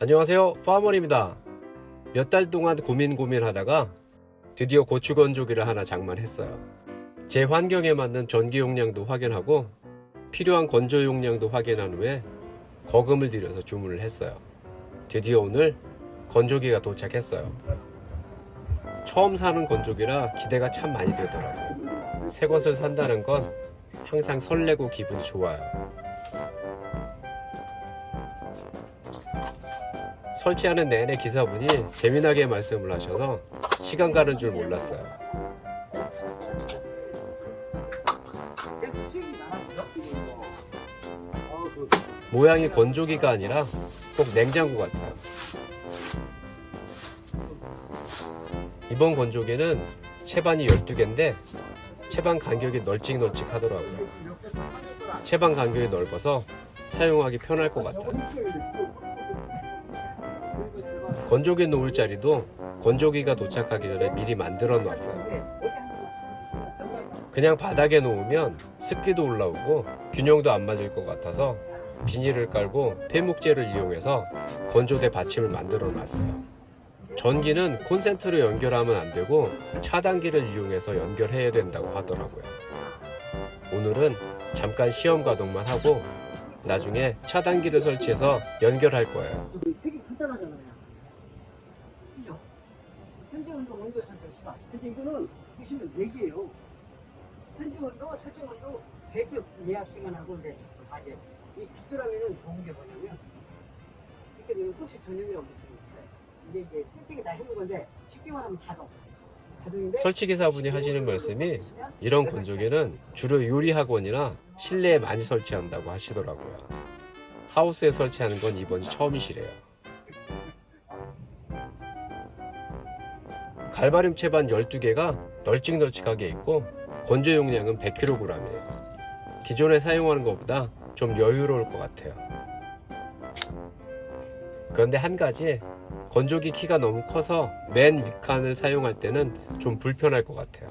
안녕하세요 파머입니다. 몇 달 동안 고민 고민하다가 드디어 고추 건조기를 하나 장만했어요. 제 환경에 맞는 전기 용량도 확인하고 필요한 건조 용량도 확인한 후에 거금을 들여서 주문을 했어요. 드디어 오늘 건조기가 도착했어요. 처음 사는 건조기라 기대가 참 많이 되더라고요. 새 것을 산다는 건 항상 설레고 기분이 좋아요 설치하는 내내 기사분이 재미나게 말씀을 하셔서 시간 가는 줄 몰랐어요. 모양이 건조기가 아니라 꼭 냉장고 같아요. 이번 건조기는 채반이 12개인데 채반 간격이 널찍널찍 하더라고요. 채반 간격이 넓어서 사용하기 편할 것 같아요. 건조기 놓을 자리도 건조기가 도착하기 전에 미리 만들어 놨어요. 그냥 바닥에 놓으면 습기도 올라오고 균형도 안 맞을 것 같아서 비닐을 깔고 폐목재를 이용해서 건조대 받침을 만들어 놨어요. 전기는 콘센트로 연결하면 안 되고 차단기를 이용해서 연결해야 된다고 하더라고요. 오늘은 잠깐 시험 가동만 하고 나중에 차단기를 설치해서 연결할 거예요. 온도, 온도 설정 시간. 근데 이거는 보시면 4개예요. 현재 온도, 설정 온도, 배습 예약 시간하고 이제 아재. 이 죽더라면은 좋은 게 뭐냐면 이렇게 되면 꽃이 전용이라고 있어요. 이게 이제 세팅이 다 해놓은 건데 쉽게 말하면 자동. 설치기사분이 하시는 말씀이 이런 건조기는 주로 요리학원이나 실내에 많이 설치한다고 하시더라고요. 하우스에 설치하는 건 이번이 처음이시래요. 갈바림 채반 12개가 널찍널찍하게 있고 건조 용량은 100kg이에요. 기존에 사용하는 것보다 좀 여유로울 것 같아요. 그런데 한 가지 건조기 키가 너무 커서 맨 윗칸을 사용할 때는 좀 불편할 것 같아요.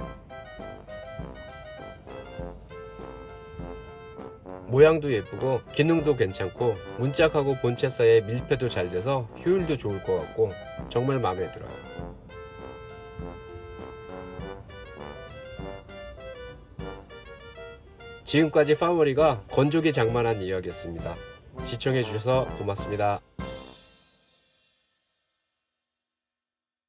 모양도 예쁘고 기능도 괜찮고 문짝하고 본체 사이에 밀폐도 잘 돼서 효율도 좋을 것 같고 정말 마음에 들어요. 지금까지 파머리가 건조기 장만한 이야기였습니다. 시청해주셔서 고맙습니다.